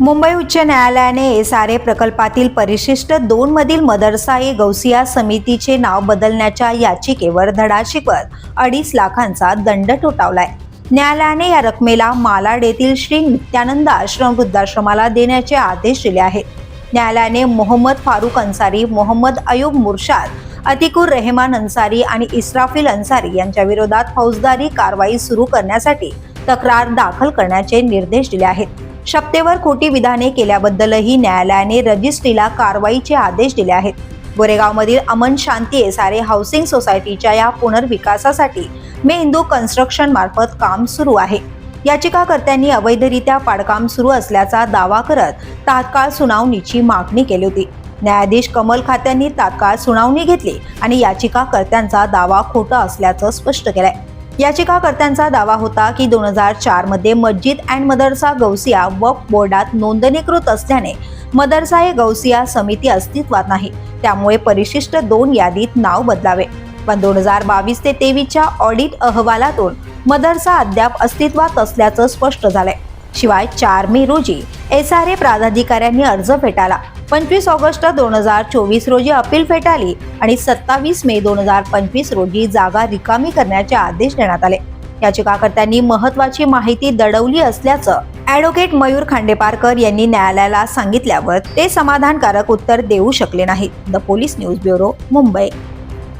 मुंबई उच्च न्यायालयाने एसआरए प्रकल्पातील परिशिष्ट दोन मधील मदरसा ए गौसिया समितीचे नाव बदलण्याच्या याचिकेवर धडा शिकवत अडीच लाखांचा दंड ठोठावलाय. न्यायालयाने या रकमेला मालाड येथील श्री नित्यानंद आश्रम वृद्धाश्रमाला देण्याचे आदेश दिले आहेत. न्यायालयाने मोहम्मद फारुख अन्सारी मोहम्मद अयूब मुर्शाद अतिकुर रेहमान अन्सारी आणि इस्राफिल अन्सारी यांच्या विरोधात फौजदारी कारवाई सुरू करण्यासाठी तक्रार दाखल करण्याचे निर्देश दिले आहेत. शपथेवर खोटी विधाने केल्याबद्दलही न्यायालयाने रजिस्ट्रीला कारवाईचे आदेश दिले आहेत. गोरेगावमधील अमन शांती एसआरए हाऊसिंग सोसायटीच्या या पुनर्विकासासाठी मे हिंदू कन्स्ट्रक्शन मार्फत काम सुरू आहे. याचिकाकर्त्यांनी अवैधरित्या पाडकाम सुरू असल्याचा दावा करत तात्काळ सुनावणीची मागणी केली होती. न्यायाधीश कमल खात्यांनी तात्काळ सुनावणी घेतली आणि याचिकाकर्त्यांचा दावा खोटा असल्याचं स्पष्ट केलंय. याचिकाकर्त्यांचा दावा होता की दोन हजार चारमध्ये मस्जिद अँड मदरसा गौसिया वक्फ बोर्डात नोंदणीकृत असल्याने मदरसा हे गौसिया समिती अस्तित्वात नाही. त्यामुळे परिशिष्ट दोन यादीत नाव बदलावे. पण दोन हजार बावीस ते तेवीसच्या ऑडिट अहवालातून मदरसा अद्याप अस्तित्वात असल्याचं स्पष्ट झालंय. शिवाय चार मे रोजी एस आर ए प्राधिकाऱ्यांनी अर्ज फेटाळला. पंचवीस ऑगस्ट दोन हजार चोवीस रोजी अपील फेटाळली आणि सत्तावीस मे दोन हजार पंचवीस रोजी जागा रिकामी करण्याचे आदेश देण्यात आले. याचिकाकर्त्यांनी महत्वाची माहिती दडवली असल्याचं ॲडव्होकेट मयूर खांडेपारकर यांनी न्यायालयाला सांगितल्यावर ते समाधानकारक उत्तर देऊ शकले नाहीत. The police news bureau Mumbai.